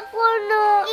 micrófono.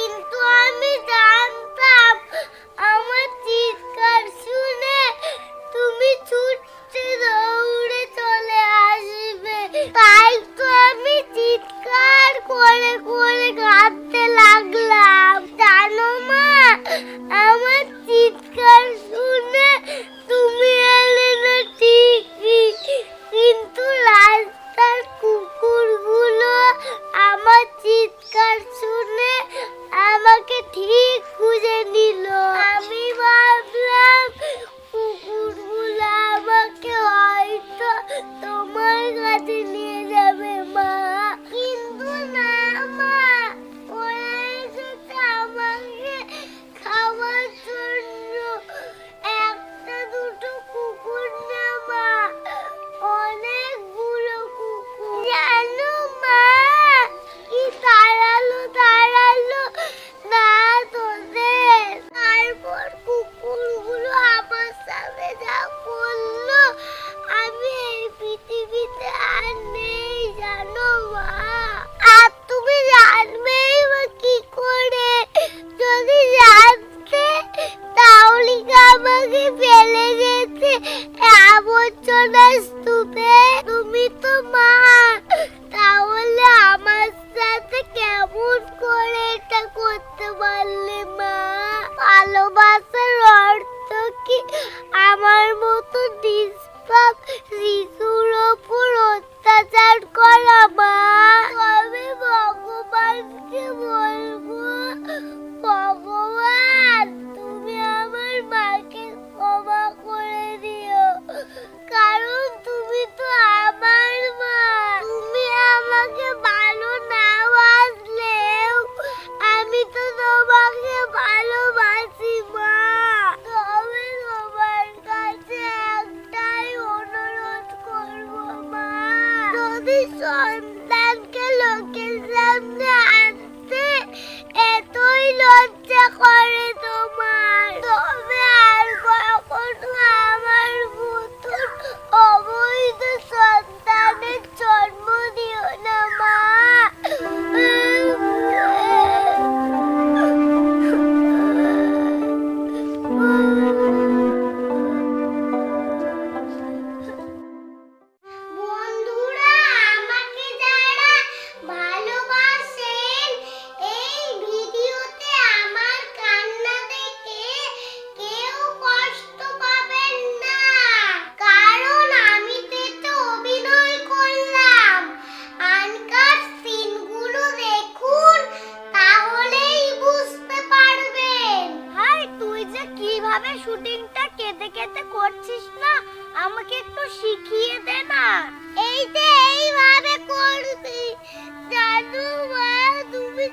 come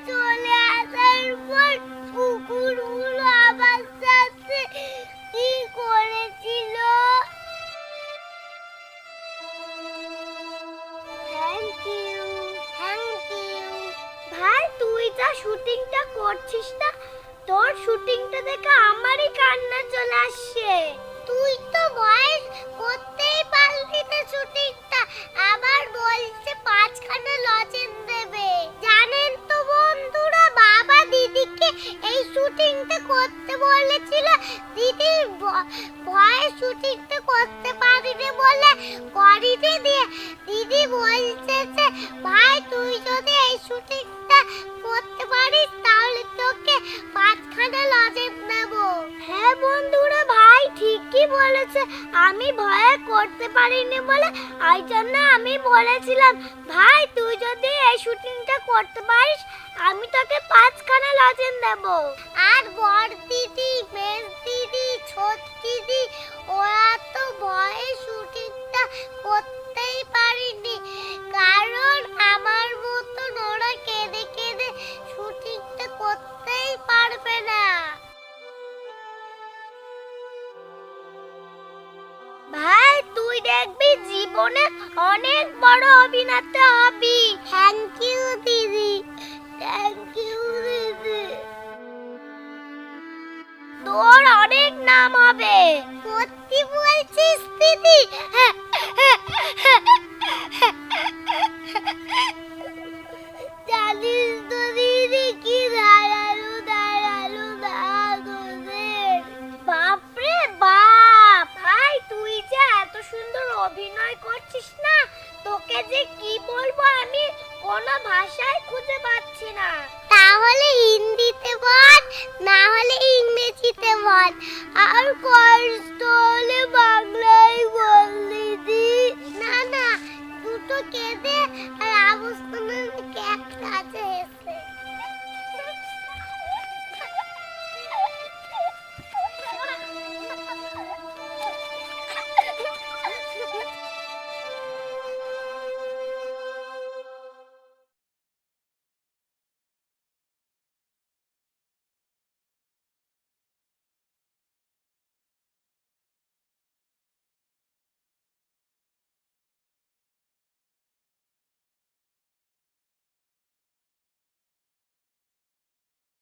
চলে আসার পর কুকুরগুলো আমার সাথে কি করেছিল? ভাই, তুই যা শুটিংটা করছিস না, তোর শুটিংটা দেখে আমারই কান্না চলে আসছে। তুই তো ভয় করতেই পার ঠিকতে করতে পারিনি বলে করিনি দিয়ে দিদি বলছে ভাই, তুই যদি এই শুটিংটা করতে পারিস, তাহলে তোকে পাঁচখানা লজে নেব। হ্যাঁ বন্ধুরা, ভাই, ঠিকই বলেছে। আমি ভয়ে করতে পারিনি বলে এই জন্য আমি বলেছিলাম, ভাই, তুই যদি এই শুটিংটা করতে পারিস, আমি তোকে পাঁচখানা লজেন দেব আর বর্দি জীবনে অনেক বড় অভিনেতা হবি। থ্যাংক ইউ দিদি। থ্যাংক ইউ দিদি। তোর অনেক নাম হবে। সত্যি বলছিস, দিদি? করছিস না? তোকে যে কি বলব আমি কোনো ভাষায় খুঁজে পাচ্ছি না। তাহলে হিন্দিতে বল, না হলে ইংরেজিতে বল। আর কষ্ট হলে বল